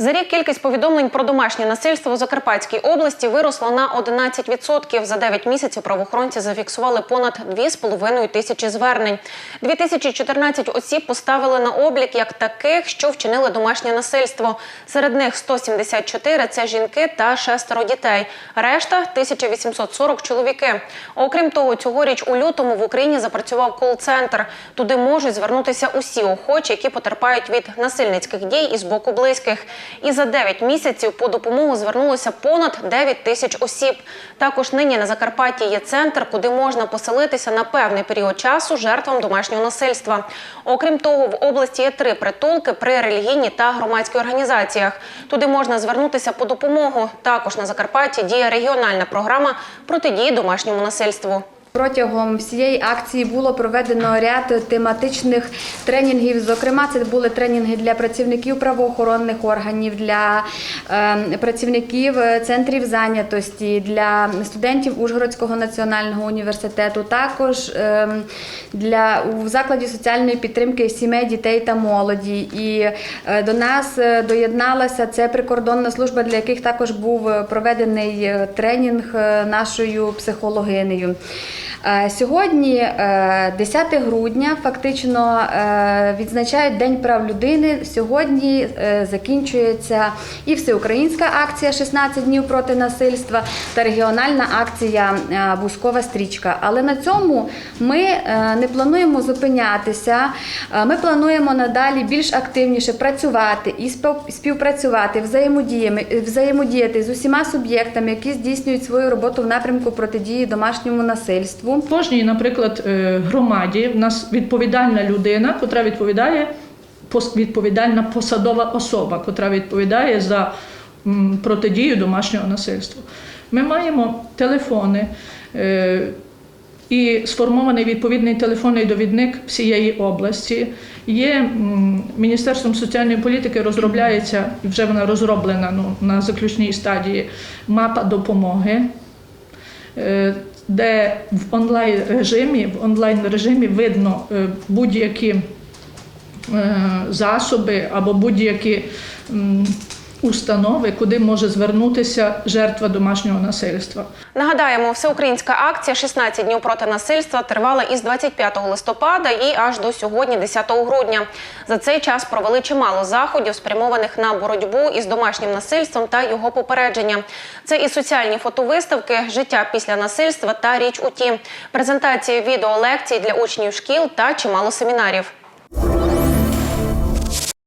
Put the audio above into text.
За рік кількість повідомлень про домашнє насильство у Закарпатській області виросла на 11%. За 9 місяців правоохоронці зафіксували понад 2,5 тисячі звернень. 2014 осіб поставили на облік як таких, що вчинили домашнє насильство. Серед них 174 – це жінки та шестеро дітей. Решта – 1840 чоловіки. Окрім того, цьогоріч у лютому в Україні запрацював кол-центр. Туди можуть звернутися усі охочі, які потерпають від насильницьких дій із боку близьких. І за 9 місяців по допомогу звернулося понад 9 тисяч осіб. Також нині на Закарпатті є центр, куди можна поселитися на певний період часу жертвам домашнього насильства. Окрім того, в області є три притулки при релігійній та громадській організаціях. Туди можна звернутися по допомогу. Також на Закарпатті діє регіональна програма протидії домашньому насильству. Протягом всієї акції було проведено ряд тематичних тренінгів. Зокрема, це були тренінги для працівників правоохоронних органів, для е, працівників центрів зайнятості, для студентів Ужгородського національного університету, також е, для у закладі соціальної підтримки сімей, дітей та молоді. І е, до нас е, доєдналася це прикордонна служба, для яких також був е, проведений е, тренінг е, нашою психологинею. Е, Сьогодні, е, 10 грудня, фактично е, відзначають День прав людини. Сьогодні е, закінчується і всеукраїнська акція «16 днів проти насильства та регіональна акція е, Бускова стрічка. Але на цьому ми е, не плануємо зупинятися. Е, Ми плануємо надалі більш активніше працювати і спів- співпрацювати, взаємодіяти з усіма суб'єктами, які здійснюють свою роботу в напрямку протидії домашньому насильству. В кожній, наприклад, е, громаді в нас відповідальна людина, котра відповідає відповідальна посадова особа, котра відповідає за протидію домашнього насильства. Ми маємо телефони. е, І сформований відповідний телефонний довідник всієї області. Є Міністерством соціальної політики розробляється, вже вона розроблена ну, на заключній стадії мапа допомоги е, де в онлайн режимі, в онлайн режимі видно е, будь-які е, засоби або будь-які установи, куди може звернутися жертва домашнього насильства. Нагадаємо, всеукраїнська акція «16 днів проти насильства тривала із 25 листопада і аж до сьогодні, 10 грудня. За цей час провели чимало заходів, спрямованих на боротьбу із домашнім насильством та його попередження. Це і соціальні фотовиставки, життя після насильства та річ у тім, презентації відеолекцій для учнів шкіл та чимало семінарів.